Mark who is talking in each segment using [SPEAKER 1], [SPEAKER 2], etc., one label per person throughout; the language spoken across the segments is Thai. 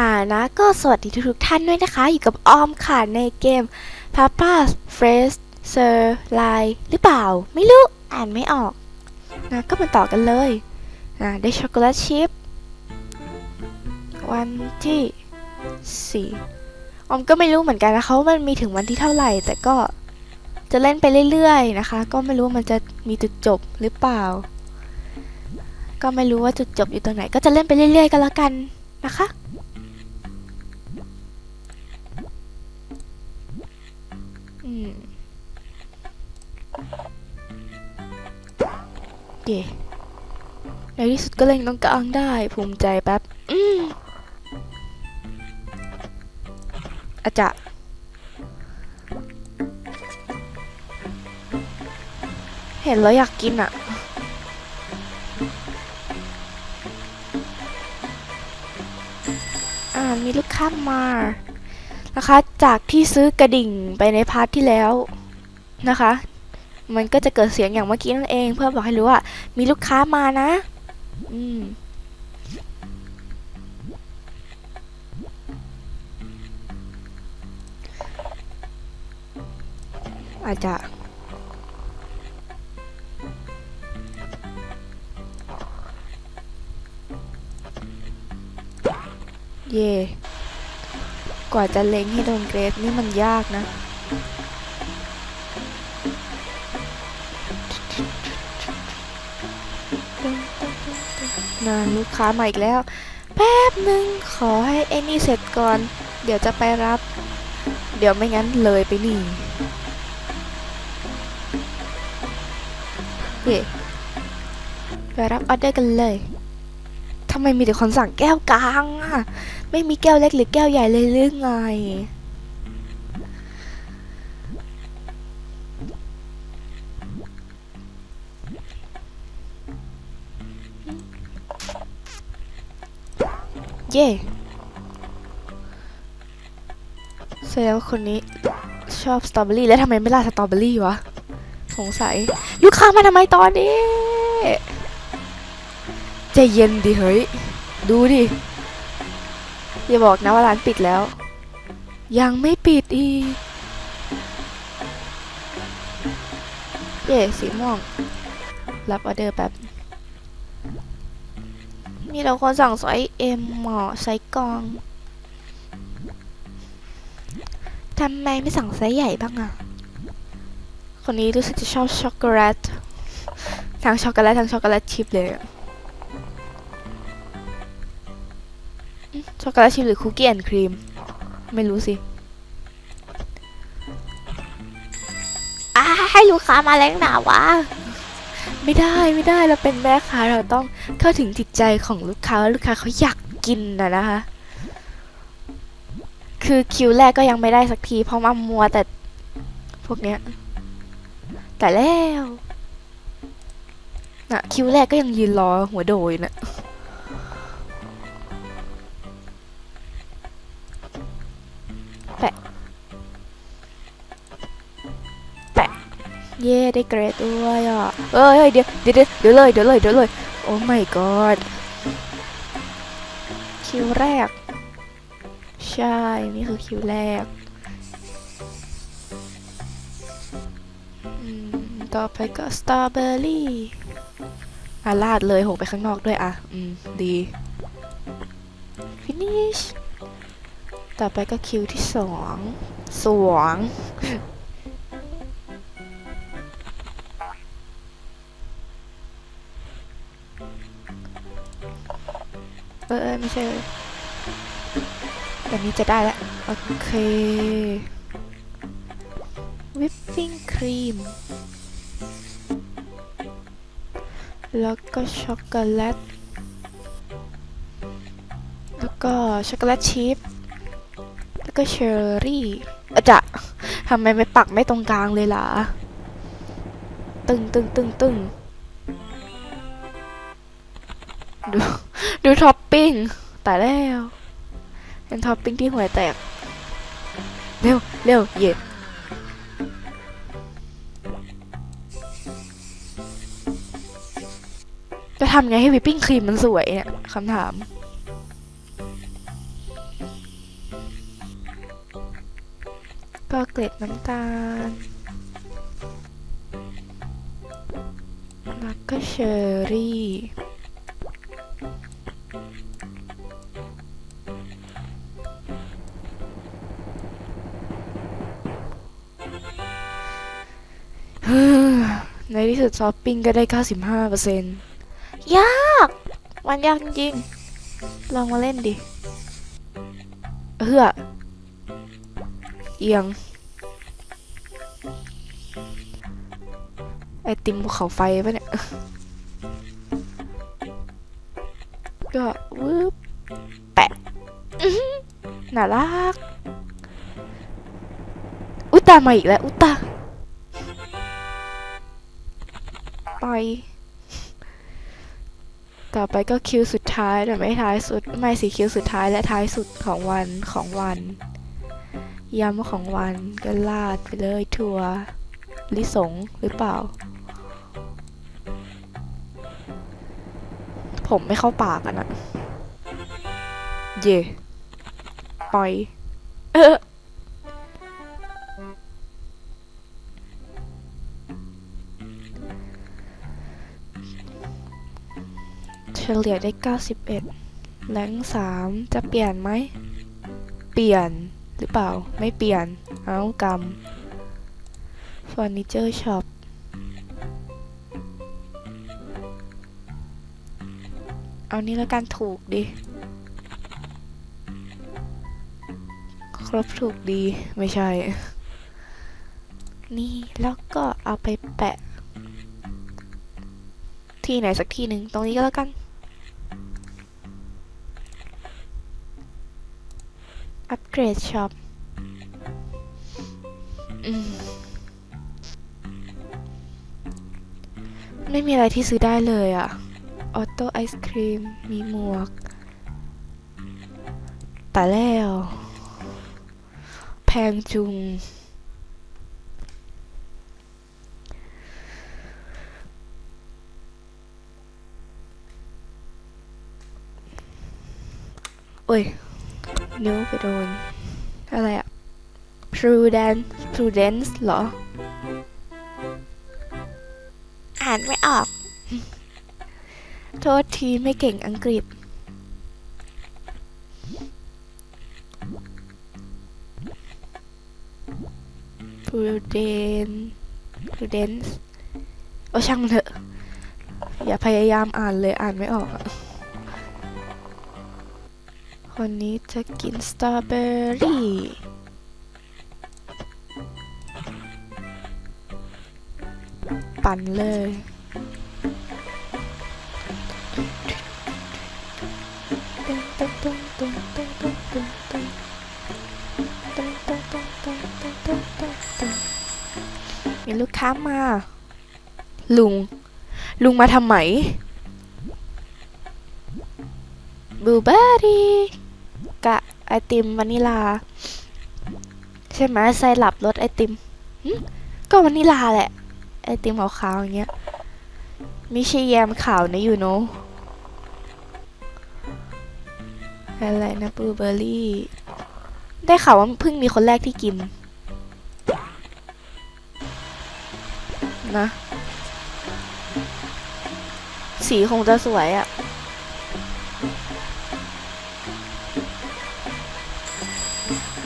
[SPEAKER 1] อ่านะก็สวัสดีทุกๆท่านด้วยนะคะ อยู่กับออมค่ะในเกม Papa Fresh Sir Lie หรือเปล่า ไม่รู้ อ่านไม่ออกนะก็มาต่อกันเลยนะได้ช็อกโกแลตชิพวันที่สี่ออมก็ไม่รู้เหมือนกันนะคะว่ามันมีถึงวันที่เท่าไหร่ แต่ก็จะเล่นไปเรื่อยๆนะคะ ก็ไม่รู้ว่ามันจะมีจุดจบหรือเปล่า ก็ไม่รู้ว่าจุดจบอยู่ตรงไหน ก็จะเล่นไปเรื่อยๆ กันแล้วกันนะคะ เย่ในที่สุดก็เล่นต้องกลางได้ ภูมิใจแป๊บอืมอาจจะเห็นแล้วอยากกินอะ อ่า มีลูกค้ามา นะคะ จากที่ซื้อกระดิ่งไปในพาร์ทที่แล้วนะคะ มันก็จะเกิดเสียงอย่างเมื่อกี้นั่นเอง เพื่อบอกให้รู้ว่า มีลูกค้ามานะ อืมอาจจะเย่ กว่าจะเล็งให้โดนเกรฟนี่มันยากนะ นานลูกค้ามาอีกแล้ว แป๊บหนึ่งขอให้ไอ้นี่เสร็จก่อน เดี๋ยวจะไปรับ เดี๋ยวไม่งั้นเลยไปนี่เย่ไปรับออเดอร์กันเลยทำไมมีแต่คนสั่งแก้วกลางอะไม่มีแก้วเล็กหรือแก้วใหญ่เลยหรือไง เย่แสดงว่าคนนี้ชอบสตรอเบอรี่แล้วทำไมไม่ล่าสตรอเบอรี่วะ สงสัย ลูกค้ามาทำไมตอนนี้ใจเย็นดิเฮ้ย ดูดิ อย่าบอกนะว่าร้านปิดแล้ว ยังไม่ปิดอีก เย่สีม่วง รับออเดอร์แบบ มีแต่คนสั่งไซส์เอ็มหมอไซส์กองทำไมไม่สั่งไซส์ใหญ่บ้างอะคนนี้รู้สึกจะชอบช็อกโกแลตทั้งช็อกโกแลตทั้งช็อกโกแลตชิพเลยช็อกโกแลตชิพหรือคุกกี้แอนด์ครีม ไม่รู้สิอ่าให้ลูกค้ามาแรงหนาวะ ไม่ได้ไม่ได้เราเป็นแม่ค้าเราต้องเข้าถึงจิตใจของลูกค้าว่าลูกค้าเขาอยากกินนะนะคะ คือคิวแรกก็ยังไม่ได้สักที เพราะมามัวแต่พวกเนี้ย แต่แล้วน่ะคิวแรกก็ยังยืนรอหัวโดยนะแปะ เย่ได้เกรดด้วยอะเอ้ยเฮ้ยเดี๋ยวเดี๋ยวเดี๋ยวเดี๋ยวเลยเดี๋ยวเลยเดี๋ยวเลยโอ้ my god คิวแรก ใช่ นี่คือคิวแรก ต่อไปก็สตรอเบอรี่อะลาดเลยโหไปข้างนอกด้วยอะ อืม ดี finish ต่อไปก็คิวที่สอง สวง เออไม่ใช่เลยแบบนี้จะได้แล้ว โอเค วิปปิ้งครีม แล้วก็ช็อกโกแลต แล้วก็ช็อกโกแลตชีส แล้วก็เชอร์รี่อะจะทำไมไม่ปักไม่ตรงกลางเลยล่ะ ตึงตึงตึงตึงดู ปิ้งตายแล้วเอ็นท็อปปิ้งที่หัวแตก เร็วเร็วเย็ดจะทำไงให้วิปปิ้งครีมมันสวยเนี่ยคำถาม ก็เกล็ดน้ำตาล แล้วก็เชอร์รี่ ดช้อปปิ้งก็ได้ 95%ยาก มันยากจริงๆลองมาเล่นดิเฮือเอียง ไอติมภูเขาไฟปะเนี่ย ก็วืบแปะอื้อหือน่ารัก อุยตามาอีกแล้ว อุยตา ไปต่อไปก็คิวสุดท้ายแต่ไม่ท้ายสุด ไม่สิคิวสุดท้ายและท้ายสุดของวันของวันยำของวันก็ลาดไปเลยทัวร์ลิสงหรือเปล่า ผมไม่เข้าปากอะนะเย่ปล่อย เออ ลี่ยได้ 91แรงสามจะเปลี่ยนไหม เปลี่ยนหรือเปล่า ไม่เปลี่ยน เอากรรมเฟอร์นิเจอร์ช็อปเอานี้แล้วกันถูกดิ ครบถูกดีไม่ใช่ นี่แล้วก็เอาไปแปะ ที่ไหนสักที่หนึ่งตรงนี้ก็แล้วกัน รดช็อปอมไม่มีอะไรที่ซื้อได้เลยอะออโต้ไอศครีม มีหมวก แต่แล้ว แพงจุง โอ้ย นิ้วไปโดน อะไรอะ prudence prudence เหรอ อ่านไม่ออก โทษทีไม่เก่งอังกฤษ prudence prudence โอช่างเถอะ อย่าพยายามอ่านเลยอ่านไม่ออกอะ วันนี้จะกินสตรอเบอรี่ปั่นเลย มีลูกค้ามา ลุง ลุงมาทำไม Blueberry ไอติมวานิลา ใช่ไหมไซรัปรสไอติมก็วานิลาแหละ ไอติมขาวๆอย่างเงี้ยม่ใช่แยมขาวนะอยู่โนอะไรนะบลูเบอร์รี่ ได้ข่าวว่าเพิ่งมีคนแรกที่กิน นะ สีคงจะสวยอะ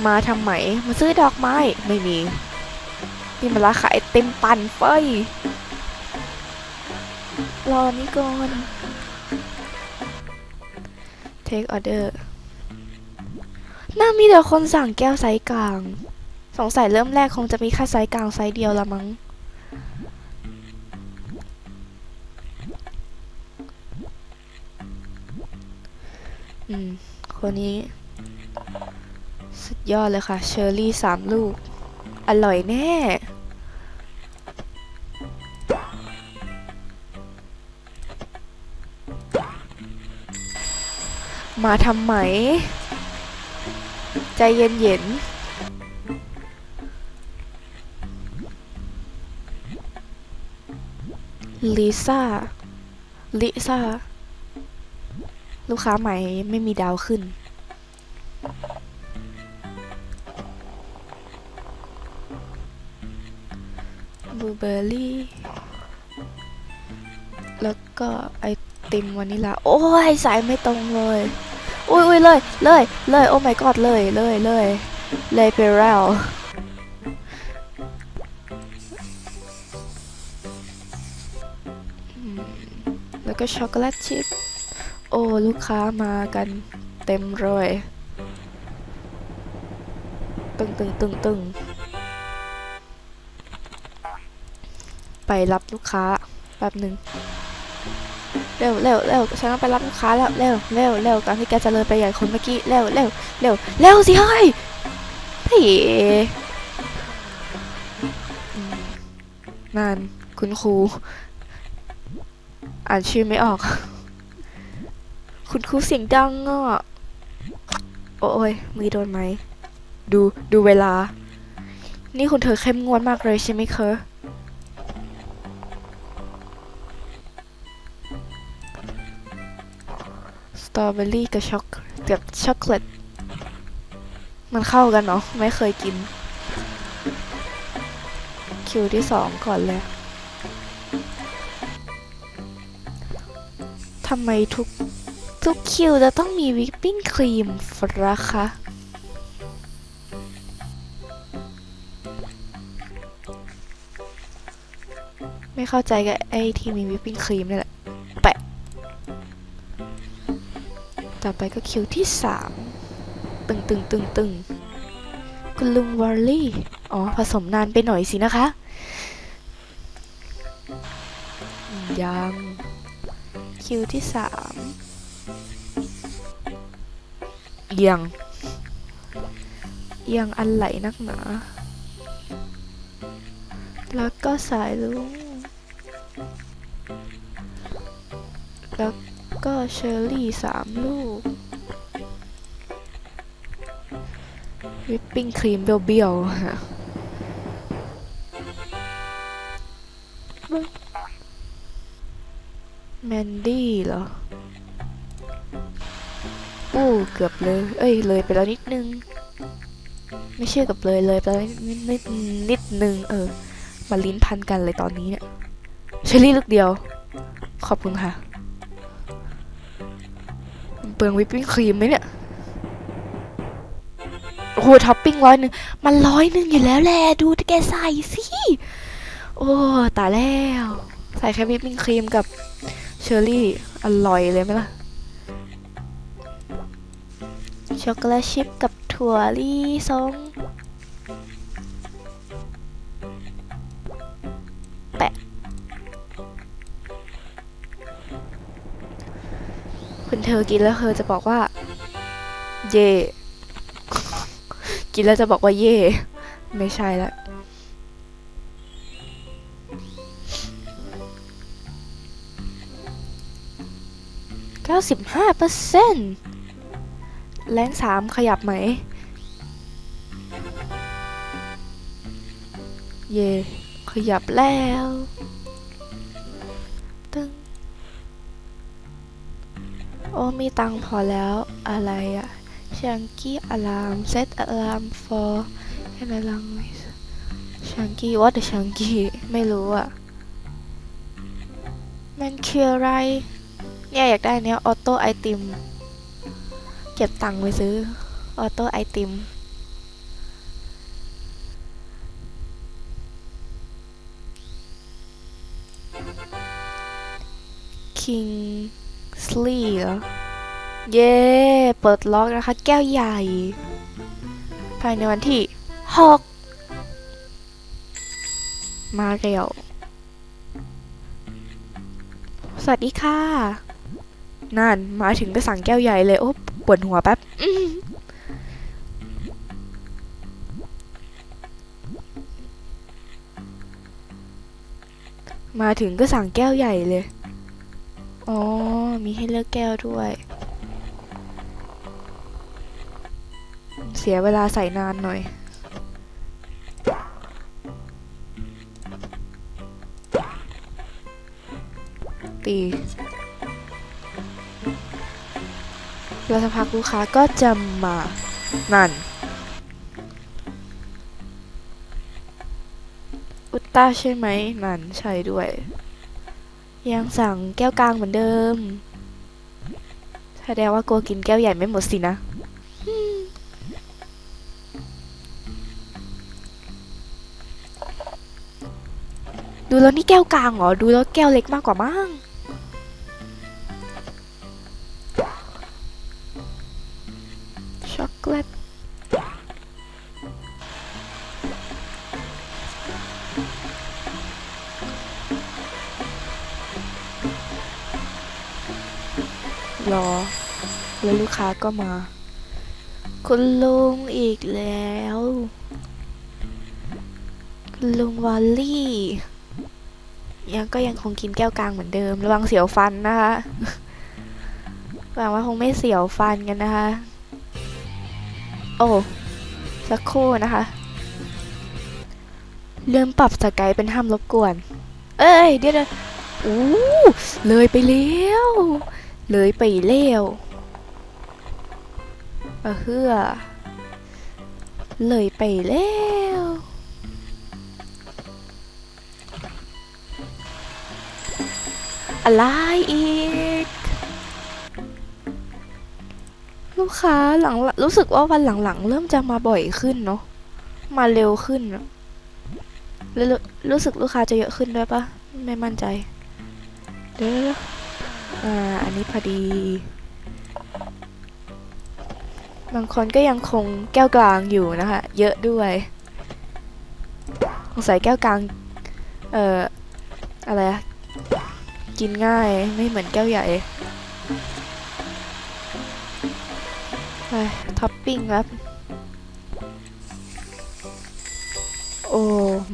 [SPEAKER 1] มาทำไหมมาซื้อดอกไม้ ไม่มี นี่มันราขายไอติมปันเฟยรอนี่ก่อน take order น่ามีแต่คนสั่งแก้วไซส์กลาง สงสัยเริ่มแรกคงจะมีแค่ไซส์กลางไซส์เดียวละมั้ง อืม คนนี้ สุดยอดเลยค่ะ เชอร์รี่สามลูก อร่อยแน่ มาทำไหม ใจเย็นๆลิซ่า ลิซ่า ลูกค้าใหม่ไม่มีดาวขึ้น ลูเบอร์รี่ แล้วก็ไอติมวานิลา โอ้ยสายไม่ตรงเลย อุ้ยอุ้ยเลย เลย เลย โอ้ my god เลย เลย เลย เลยไปแล้วแล้วก็ช็อกโกแลตชิพ โอ้ ลูกค้ามากันเต็มเลยตึงตึงตึงตึง ไปรับลูกค้าแป๊บหนึ่งเร็วเร็วเร็วฉันต้องไปรับลูกค้าแล้วเร็วเร็วเร็วก่อนที่แกจะเลยไปใหญ่คนเมื่อกี้เร็วเร็วเร็วเร็วสิเฮ้ยเฮ้ยนั่นคุณครู อ่านชื่อไม่ออก คุณครูเสียงดังอะโอ้ยมือโดนไหม ดูดูเวลา นี่คุณเธอเข้มงวดมากเลยใช่ไหมคะ ตรอเบอรี่กับช็อกกับช็อกโกแลตมันเข้ากันเนาะไม่เคยกิน คิวที่สองก่อนเลยทำไมทุกทุกคิวจะต้องมีวิปปิ้งครีมฟราคะไม่เข้าใจกับไอ้ที่มีวิปปิ้งครีมนี่แหละ ต่อไปก็คิวที่สามตึงตึงตึงตึงคุณลุงวอลลี่ อ๋อ ผสมนานไปหน่อยสินะคะ ยัง คิวที่สามเอียงเอียงอันไหลนักหนา แล้วก็สายลุง ก็เชอร์รี่สามลูก วิปปิ้งครีมเบี้ยวๆฮะแมนดี้เหรออู้เกือบเลย เอ้ย เลยไปแล้วนิดนึง ไม่เชื่อกับเลยเลยไปแล้วนิดนิดนิดนึง เออ มาลิ้นพันกันเลยตอนนี้เนี่ยเชอรี่ลูกเดียว ขอบคุณค่ะ เปลืองวิปปิ้งครีมไหมเนี่ยโอ้โหท็อปปิ้งร้อยหนึ่งมันร้อยหนึ่งอยู่แล้วแหละดูที่แกใส่สิโอ้ตายแล้ว ใส่แค่วิปปิ้งครีมกับเชอร์รี่อร่อยเลยไหมล่ะช็อกโกแลตชิพกับถั่วลิสง คุณเธอกินแล้วเธอจะบอกว่า เย่ กินแล้วจะบอกว่าเย่ ไม่ใช่ละเก้าสิบห้าเปอร์เซ็นต์แรงสามขยับไหม เย่ ขยับแล้ว โอ้มีตังพอแล้วอะไรอะชังกี้อะลามเซตอะลาม for แค่นั้นลังชังกี้ what the ชังกี้ไม่รู้อะมันคืออะไร เนี่ยอยากได้เนี้ยออโต้ไอติม เก็บตังค์ไปซื้อออโต้ไอติมคิง สลีเหรอ เย้เปิดล็อกนะคะ แก้วใหญ่ ภายในวันที่หกมาเร็ว สวัสดีค่ะ นั่น มาถึงก็สั่งแก้วใหญ่เลย โอ้ปวดหัวแป๊บมาถึงก็สั่งแก้วใหญ่เลย มีให้เลือกแก้วด้วย เสียเวลาใส่นานหน่อย ตีแล้วสักพักลูกค้าก็จะมา นั่น อุตตาใช่ไหม นั่น ใช่ด้วย ยังสั่งแก้วกลางเหมือนเดิม แสดงว่ากลัวกินแก้วใหญ่ไม่หมดสินะ ดูแล้วนี่แก้วกลางเหรอ ดูแล้วแก้วเล็กมากกว่ามั้ง ค้าก็มา คุณลุงอีกแล้ว คุณลุงวอลลี่ ยังก็ยังคงกินแก้วกลางเหมือนเดิม ระวังเสียวฟันนะคะหวังว่าคงไม่เสียวฟันกันนะคะ โอ้สักครู่นะคะ เริ่มปรับสกายเป็นห้ามรบกวน เอ้ย เดี๋ยวเดี๋ยวอู้เลยไปแล้ว เลยไปเร็ว เออเฮือเลยไปแล้วอะไรอีก ลูกค้าหลังรู้สึกว่าวันหลังๆ เริ่มจะมาบ่อยขึ้นเนาะมาเร็วขึ้นแล้วรู้รู้สึกลูกค้าจะเยอะขึ้นด้วยปะไม่มั่นใจ เดี๋ยวอ่า อันนี้พอดี บางคนก็ยังคงแก้วกลางอยู่นะคะ เยอะด้วยสงสัยแก้วกลาง เอ่อ อะไรอะกินง่ายไม่เหมือนแก้วใหญ่ไปท็อปปิ้งครับ โอ้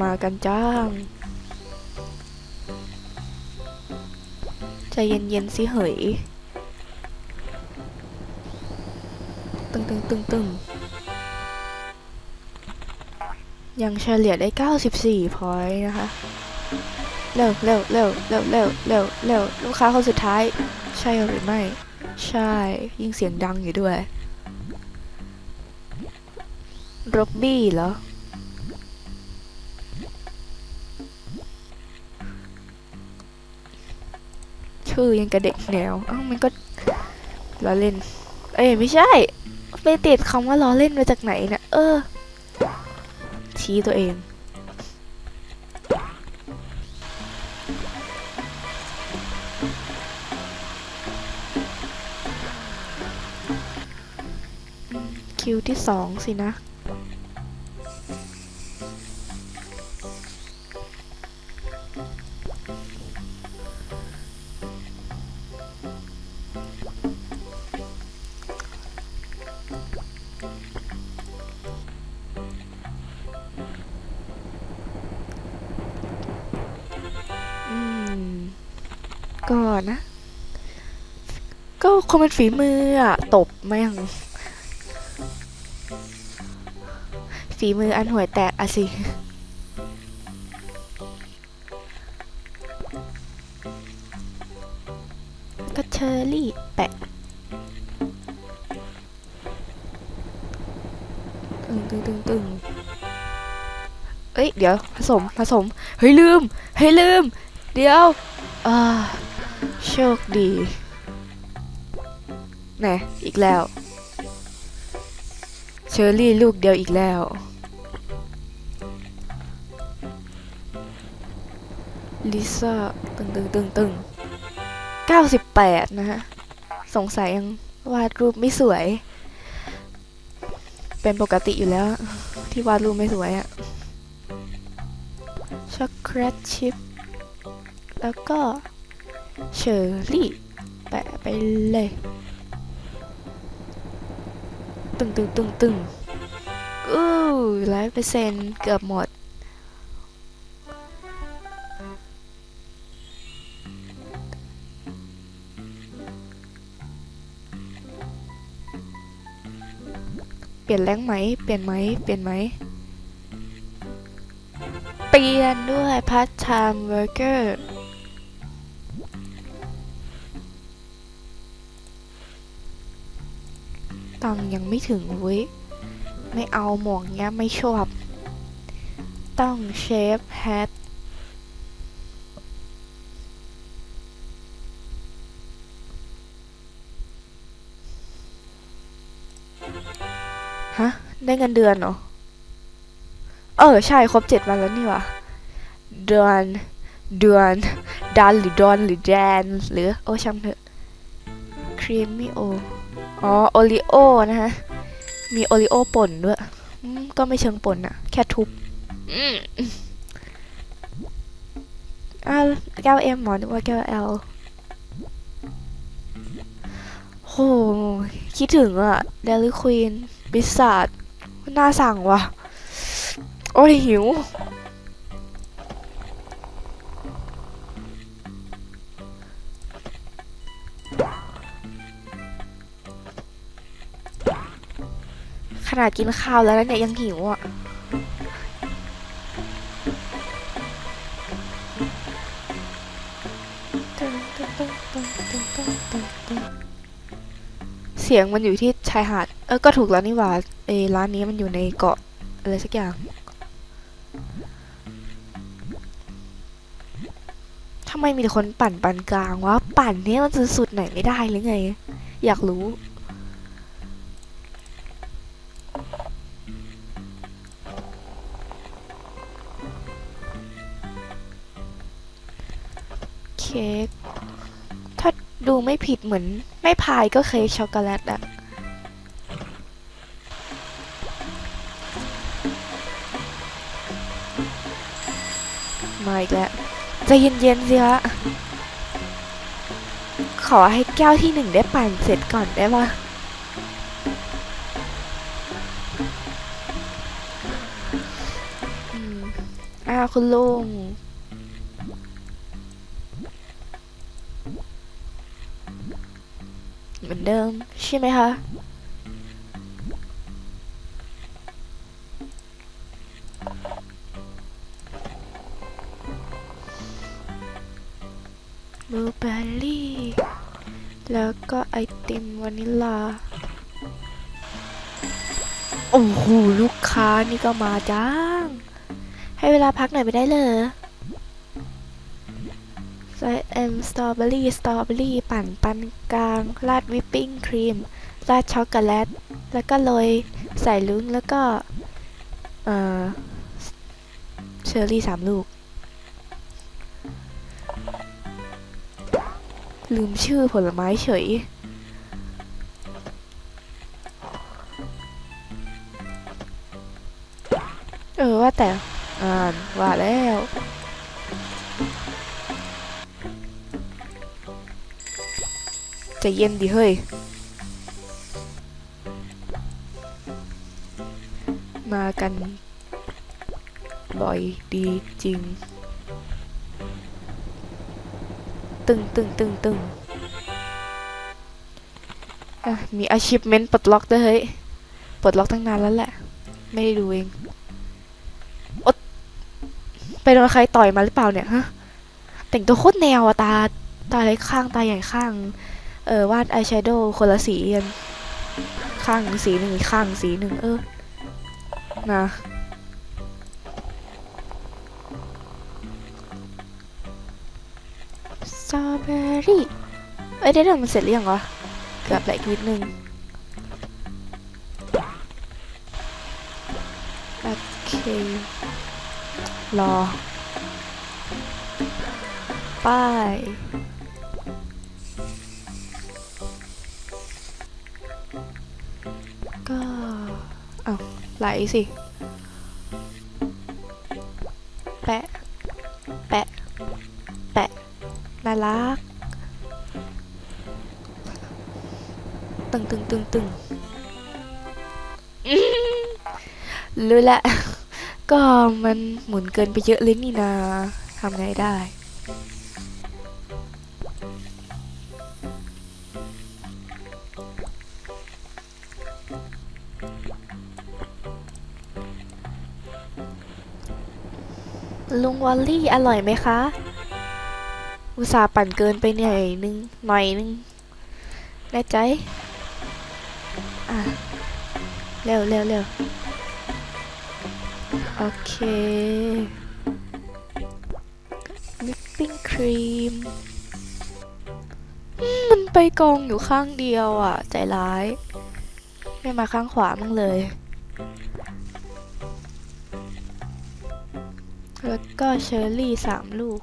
[SPEAKER 1] มากันจ้างใจเย็นๆสิเหย ตึงตึงยังเฉลี่ยได้ 94พอยต์นะคะ เร็วเร็วเร็วเร็วเร็วเร็วเร็วลูกค้าคนสุดท้าย ใช่หรือไม่ ใช่ ยิ่งเสียงดังอยู่ด้วยร็อบบี้เหรอ ชื่อยังกระเด็กแนว อ้าวมันก็ล้อเล่น เอ้ยไม่ใช่ ไปติดคำว่าล้อเล่นมาจากไหนเนะี่ยเออ ชี้ตัวเอง คิวที่สองสินะ ก็นะ ก็คงเป็นฝีมืออะตบแม่ง ฝีมืออันห่วยแตกอะสิก็เชอรี่แปะตึงตึงตึงตึงเอ้ย เดี๋ยว ผสม ผสม เฮ้ย ลืม เฮ้ย ลืม เดี๋ยว อ่า โชคดีแหน่อีกแล้ว เชอรี่ลูกเดียวอีกแล้ว ลิซ่า ตึงตึงตึงตึงเก้าสิบแปดนะฮะ สงสัยยังวาดรูปไม่สวย เป็นปกติอยู่แล้ว ที่วาดรูปไม่สวยอะช็อกโกแลตชิพแล้วก็ เชอร์รี่แปะไปเลย ตึงตึงตึงตึงอู้ร้อยเปอร์เซ็นต์เกือบหมด เปลี่ยนแรงไหม เปลี่ยนไหม เปลี่ยนไหม เปลี่ยนด้วยพาร์ทไทม์เวิร์กเกอร์ ตังยังไม่ถึงเว้ย ไม่เอาหมวกเงี้ยไม่ชอบ ต้องเชฟแฮทฮะ ได้เงินเดือนเหรอ เออ ใช่ ครบเจ็ดวันแล้วนี่วะเดือนเดือนดันหรือดอนหรือแดนหรือ โอ้ช่างเถอะครีมมี่โอ อ๋อโอริโอนะฮะ มีโอริโอป่นด้วย ก็ไม่เชิงป่นอะแค่ทุบอืมอ่าแก้วเอ็มหมอนึกว่าแก้วเอลโห คิดถึงอะเดลิควีนบิสซาดน่าสั่งว่ะ โอ้ยหิว ขนาดกินข้าวแล้วนะเนี่ยยังหิวอะเสียงมันอยู่ที่ชายหาด เออ ก็ถูกแล้วนี่หว่าเอร้านนี้มันอยู่ในเกาะอะไรสักอย่างทำไมมีแต่คนปั่นปันกลางวะ ปั่นเนี่ยมันจะสุดไหนไม่ได้หรือไง อยากรู้ ผิดเหมือนไม่พายก็เค้กช็อกโกแลตอะมาอีกแล้วจะเย็นๆสิฮะขอให้แก้วที่หนึ่งได้ปั่นเสร็จก่อนได้ปะอืมอ่าคุณลุง เหมือนเดิม ใช่ไหมคะ บลูเบอร์รี่ แล้วก็ไอติมวานิลลา โอ้โห ลูกค้านี่ก็มาจ้าง ให้เวลาพักหน่อยไปได้เลย ใส่เอ็มสตรอเบอรี่ สตรอเบอรี่ ปั่นปันกลาง ราดวิปปิ้งครีม ราดช็อกโกแลต แล้วก็โรยใส่ลุ้งแล้วก็ เอ่อ เชอร์รี่สามลูก ลืมชื่อผลไม้เฉย เออว่าแต่ อ่านว่าแล้ว ใจเย็นดิเฮ้ย มากันบ่อยดีจริง ตึงตึงตึงตึงมี achievement ปลดล็อกด้วยเฮ้ย ปลดล็อกตั้งนานแล้วแหละ ไม่ได้ดูเองโอ๊ตไปโดนใครต่อยมาหรือเปล่าเนี่ยฮะ แต่งตัวโคตรแนวอะตา ตาเล็กข้าง ตาใหญ่ข้าง เออวาดอายแชโดว์คนละสีกันข้างสีหนึ่งข้างสีหนึ่งเออนะสตรอเบอรี่เอ้ยเดี๋ยวมันเสร็จหรือยังวะเกือบละอีกนิดนึงโอเครอ ไป้ ก็เอาไหลสิ แปะ แปะ แปะ น่ารัก ตึงตึงตึงตึงรู้ละ ก็มันหมุนเกินไปเยอะเลยนี่นาทำไงได้ วอลลี่อร่อยไหมคะ อุตส่าห์ปั่นเกินไปหน่อยนึงหน่อยนึงแน่ใจ อะ เร็วเร็วเร็วโอเควิปปิ้งครีม มันไปกองอยู่ข้างเดียวอะ ใจร้าย ไม่มาข้างขวามั่งเลย แล้วก็เชอร์รี่สามลูก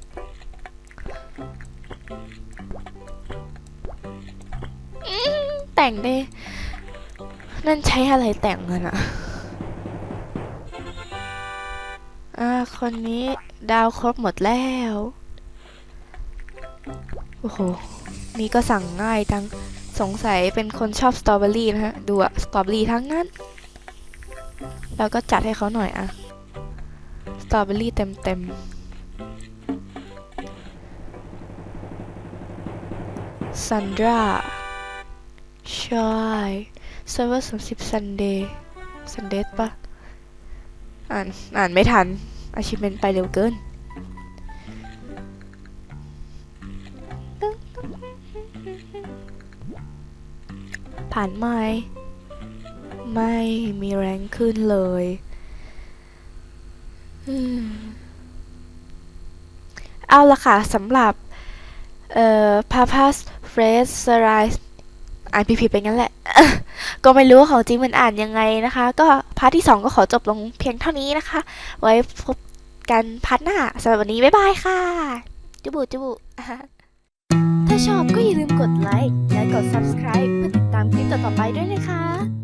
[SPEAKER 1] แต่งได้ นั่นใช้อะไรแต่งกันอะอ่า คนนี้ดาวครบหมดแล้ว โอ้โห นี่ก็สั่งง่ายจัง สงสัยเป็นคนชอบสตรอเบอรี่นะฮะ ดูอะสตรอเบอรี่ทั้งนั้น แล้วก็จัดให้เขาหน่อยอะ ตรอเบอรี่เต็มเต็มซันดราใช่เซิร์ฟเวอร์สามสิบซันเดย์ซันเดย์ปะอ่าน อ่านไม่ทันอาชิเมนไปเร็วเกินผ่านไหมไม่มีแรงขึ้นเลย เอาละค่ะสำหรับ เอ่อ Papa's Phrase Series อ่านผิดๆไปงั้นแหละ ก็ไม่รู้ของจริงมันอ่านยังไงนะคะ ก็พาร์ทที่ 2 ก็ขอจบลงเพียงเท่านี้นะคะ ไว้พบกันพาร์ทหน้าสำหรับวันนี้ บ๊ายบายค่ะ จุบุจุบุถ้าชอบก็อย่าลืมกดไลค์และกด subscribe เพื่อติดตามคลิปต่อๆไปด้วยนะคะ